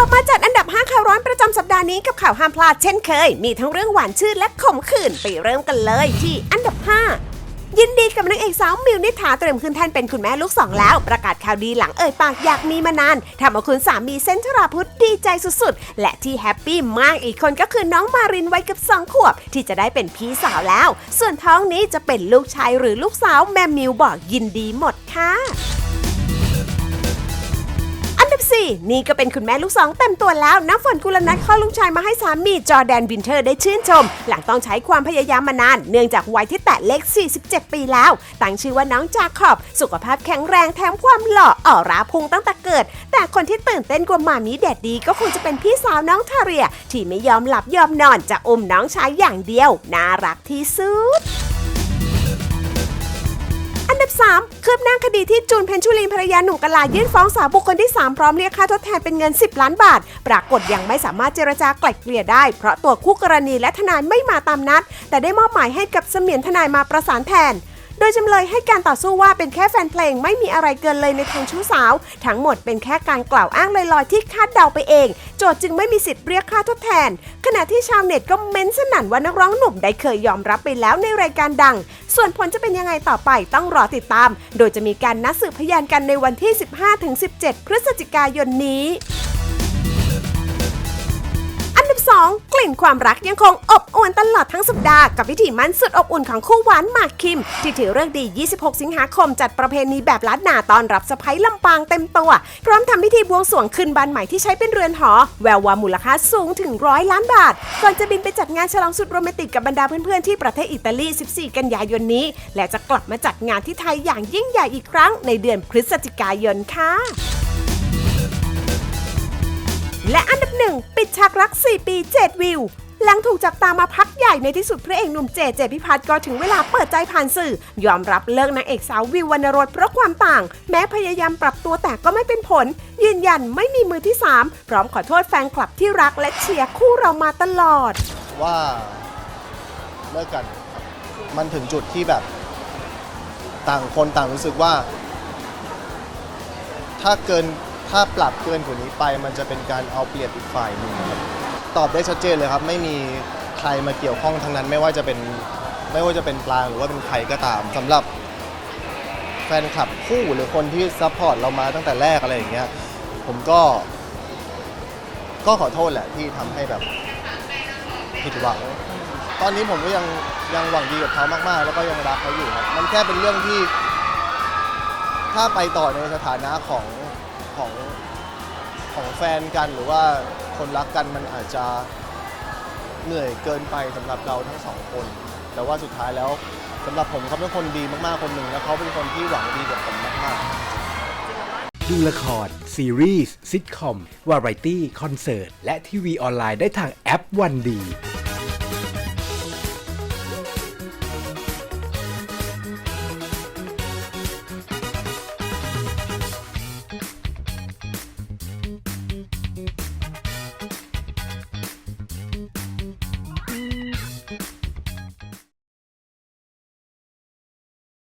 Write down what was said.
ลับมาจัดอันดับ 5 ข่าวร้อนประจำสัปดาห์นี้กับข่าวห้ามพลาดเช่นเคย มีทั้งเรื่องหวานชื่นและขมขื่นไปเริ่มกันเลยที่อันดับ 5 ยินดีกับนางเอกสาวมิวนิษฐาเตรียมขึ้นแท่นเป็นคุณแม่ลูกสองแล้ว ประกาศข่าวดีหลังเอ่ยปากอยากมีมานานทำเอาคุณสามีเซนทราพุทธดีใจสุดๆ และที่แฮปปี้มากอีกคนก็คือน้องมารินวัยเกับสองขวบ ที่จะได้เป็นพี่สาวแล้ว ส่วนท้องนี้จะเป็นลูกชายหรือลูกสาวแม่มิวบอกยินดีหมดค่ะ นี่ก็เป็นคุณแม่ลูกสองเต็มตัวแล้ว น้ำฝนกุลนัทคลอลูกชายมาให้สามีจอแดนวินเทอร์ได้ชื่นชม หลังต้องใช้ความพยายามมานาน เนื่องจากวัยที่แตะเลข 47 ปีแล้ว ตั้งชื่อว่าน้องจาขอบ สุขภาพแข็งแรงแถมความหล่ออ่อราพุงตั้งแต่เกิด แต่คนที่ตื่นเต้นกว่ามามีแดดดีก็คงจะเป็นพี่สาวน้องทาเรีย ที่ไม่ยอมหลับยอมนอนจะอมน้องชายอย่างเดียว น่ารักที่สุด 23คืบหน้าคดีที่จูนเพนชุลีนภรรยาหนุ่มกลายื่นฟ้องสาบุคคลที่ 3 พร้อมเรียกค่าทดแทนเป็นเงิน 10 ล้านบาท ปรากฏยังไม่สามารถเจรจาไกล่เกลี่ยได้ เพราะตัวคู่กรณีและทนายไม่มาตามนัด แต่ได้มอบหมายให้กับเสมียนทนายมาประสานแทน โดยจำเลยให้การต่อสู้ว่าเป็นแค่แฟนเพลงไม่มีอะไรเกินเลยในทางชู้สาว ทั้งหมดเป็นแค่การกล่าวอ้างลอยๆที่คาดเดาไปเอง โจทย์จึงไม่มีสิทธิ์เรียกค่าทดแทน ขณะที่ชาวเน็ตก็เม้นสนั่นว่านักร้องหนุ่มได้เคยยอมรับไปแล้วในรายการดัง ส่วนผลจะเป็นยังไงต่อไปต้องรอติดตาม โดยจะมีการนัดสืบพยานกันในวันที่ 15-17 พฤศจิกายนนี้ 2 กลิ่นความรักยังคงอบอวลตลอดทั้งสัปดาห์กับพิธีมั่นสุดอบอุ่นของคู่หวานหมากคิม ที่ถือเรื่องดี 26 สิงหาคมจัดประเพณีแบบล้านนาตอนรับสะพ้ยลำปางเต็มตัว พร้อมทำพิธีบวงสรวงขึ้นบ้านใหม่ที่ใช้เป็นเรือนหอ แวววามูลค่าสูงถึงร้อยล้านบาท ก่อนจะบินไปจัดงานฉลองสุดโรแมนติกกับบรรดาเพื่อนๆที่ประเทศอิตาลี 14 กันยายนนี้ และจะกลับมาจัดงานที่ไทยอย่างยิ่งใหญ่อีกครั้ง ในเดือนพฤศจิกายนค่ะและอันดับหนึ่งปิดฉ 4 ปี 7 วิว หลังถูกจับตามาพักใหญ่ในที่สุดพระเอกหนุ่มเจเจพิพัฒน์ก็ถึงเวลาเปิดใจผ่านสื่อ ยอมรับเลิกนางเอกสาววิววรรณรสเพราะความต่าง แม้พยายามปรับตัวแต่ก็ไม่เป็นผล ยืนยันไม่มีมือที่ 3 พร้อมขอโทษแฟนคลับที่รักและเชียร์คู่เรามาตลอด ว่าเลิกกันครับมันถึงจุดที่แบบต่างคนต่างรู้สึกว่า ถ้าเกินถ้าปรับเกินกว่านี้ไป มันจะเป็นการเอาเปรียบอีกฝ่ายหนึ่งครับ ตอบได้ชัดเจนเลยครับ ไม่มีใครมาเกี่ยวข้องทั้งนั้น ไม่ว่าจะเป็นไม่ว่าจะเป็นปลางหรือว่าเป็นใครก็ตามสำหรับแฟนคลับคู่หรือคนที่ซัพพอร์ตเรามาตั้งแต่แรกอะไรอย่างเงี้ยผมก็ ก็ขอโทษแหละที่ทำให้แบบผิดหวัง ตอนนี้ผมก็ยังยังหวังดีกับเขามากๆ แล้วก็ยังรักเขาอยู่ครับ มันแค่เป็นเรื่องที่ ถ้าไปต่อในสถานะของของของแฟนกันหรือว่า คนรักกันมันอาจจะเหนื่อยเกินไปสำหรับเราทั้งสองคน แต่ว่าสุดท้ายแล้วสำหรับผมเขาเป็นคนดีมากๆคนหนึ่งแล้วเขาเป็นคนที่หวังดีกับผมมากๆ ดูละคร ซีรีส์ซิทคอม วาไรตี้ คอนเสิร์ต และทีวีออนไลน์ได้ทางแอปวันดี